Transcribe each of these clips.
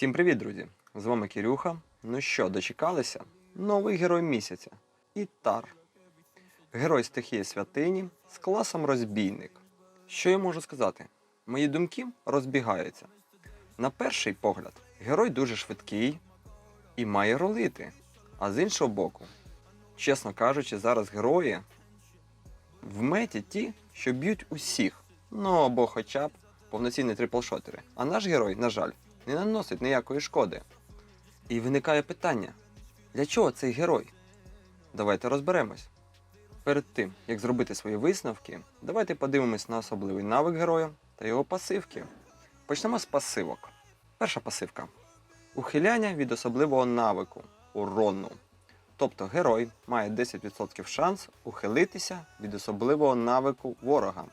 Всім привіт, друзі! З вами Кирюха. Ну що, дочекалися? Новий герой місяця Ітар. Герой стихії святині з класом розбійник. Що я можу сказати? Мої думки розбігаються. На перший погляд, герой дуже швидкий і має ролити. А з іншого боку, чесно кажучи, зараз герої в меті ті, що б'ють усіх. Ну або хоча б повноцінні триплшотери. А наш герой, на жаль, не наносить ніякої шкоди. І виникає питання: для чого цей герой? Давайте розберемось. Перед тим, як зробити свої висновки, давайте подивимось на особливий навик героя та його пасивки. Почнемо з пасивок. Перша пасивка. Ухиляння від особливого навику урону. Тобто герой має 10% шанс ухилитися від особливого навику ворога.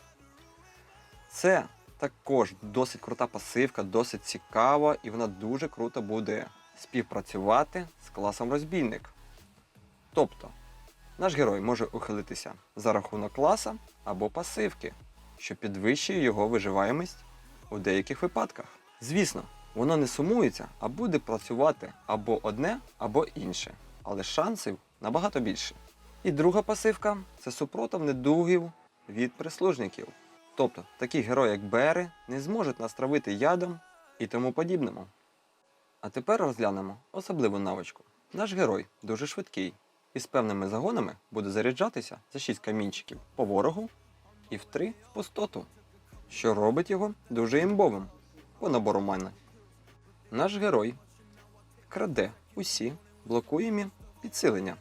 Це також досить крута пасивка, досить цікава, і вона дуже круто буде співпрацювати з класом розбійник. Тобто, наш герой може ухилитися за рахунок класа або пасивки, що підвищує його виживаємість у деяких випадках. Звісно, воно не сумується, а буде працювати або одне, або інше, але шансів набагато більше. І друга пасивка це супротив недугів від прислужників. Тобто такі герої, як Бери, не зможуть нас травити ядом і тому подібному. А тепер розглянемо особливу навичку. Наш герой дуже швидкий і з певними загонами буде заряджатися за 6 камінчиків по ворогу і в 3 в пустоту, що робить його дуже імбовим по набору мани. Наш герой краде усі блокуємі підсилення,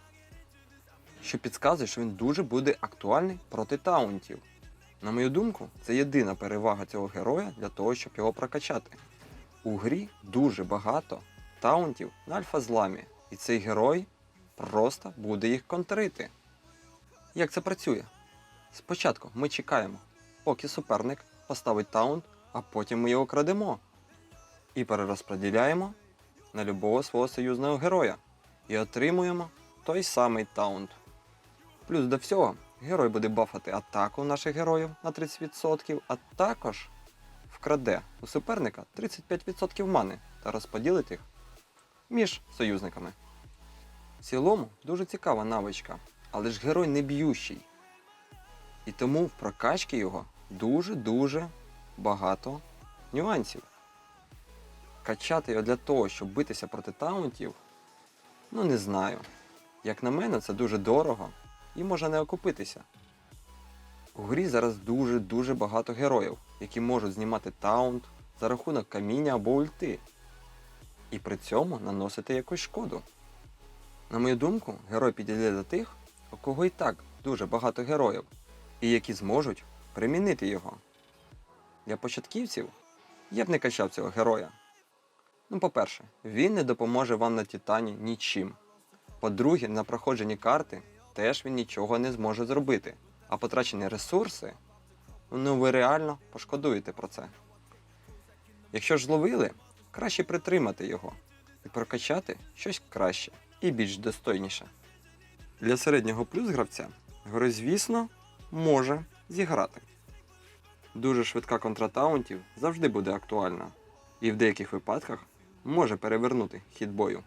що підказує, що він дуже буде актуальний проти таунтів. На мою думку, це єдина перевага цього героя для того, щоб його прокачати. У грі дуже багато таунтів на альфа-зламі, і цей герой просто буде їх контрити. Як це працює? Спочатку ми чекаємо, поки суперник поставить таунт, а потім ми його крадемо. І перерозподіляємо на любого свого союзного героя і отримуємо той самий таунт. Плюс до всього, герой буде бафати атаку наших героїв на 30%, а також вкраде у суперника 35% мани та розподілить їх між союзниками. В цілому дуже цікава навичка, але ж герой не б'ющий. І тому в прокачці його дуже-дуже багато нюансів. Качати його для того, щоб битися проти таунтів, ну не знаю. Як на мене, це дуже дорого і може не окупитися. У грі зараз дуже-дуже багато героїв, які можуть знімати таунт за рахунок каміння або ульти. І при цьому наносити якусь шкоду. На мою думку, герой підійде до тих, у кого і так дуже багато героїв, і які зможуть примінити його. Для початківців я б не качав цього героя. Ну, по-перше, він не допоможе вам на Титані нічим. По-друге, на проходженні карти теж він нічого не зможе зробити. А потрачені ресурси, ну ви реально пошкодуєте про це. Якщо ж зловили, краще притримати його і прокачати щось краще і більш достойніше. Для середнього плюс гравця герой, звісно, може зіграти. Дуже швидка контратаунтів завжди буде актуальна, і в деяких випадках може перевернути хід бою.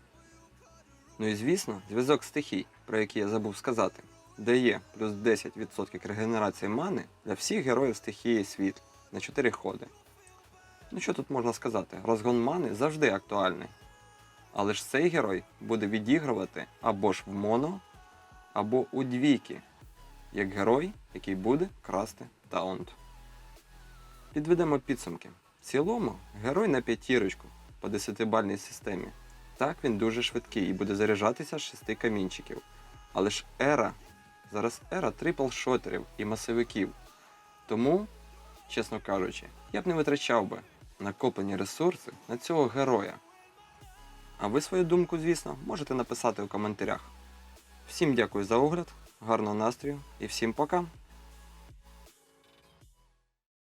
Ну і звісно, зв'язок стихій, про який я забув сказати, дає плюс 10% регенерації мани для всіх героїв стихії світ на 4 ходи. Ну що тут можна сказати? Розгон мани завжди актуальний. Але ж цей герой буде відігрувати або ж в моно, або у двійки, як герой, який буде красти таунт. Підведемо підсумки. В цілому, герой на п'ятірочку по 10-бальній системі. Так він дуже швидкий і буде заряджатися з 6 камінчиків. Але ж ера, зараз ера трипл-шотерів і масовиків. Тому, чесно кажучи, я б не витрачав би накоплені ресурси на цього героя. А ви свою думку, звісно, можете написати у коментарях. Всім дякую за огляд, гарного настрою і всім пока!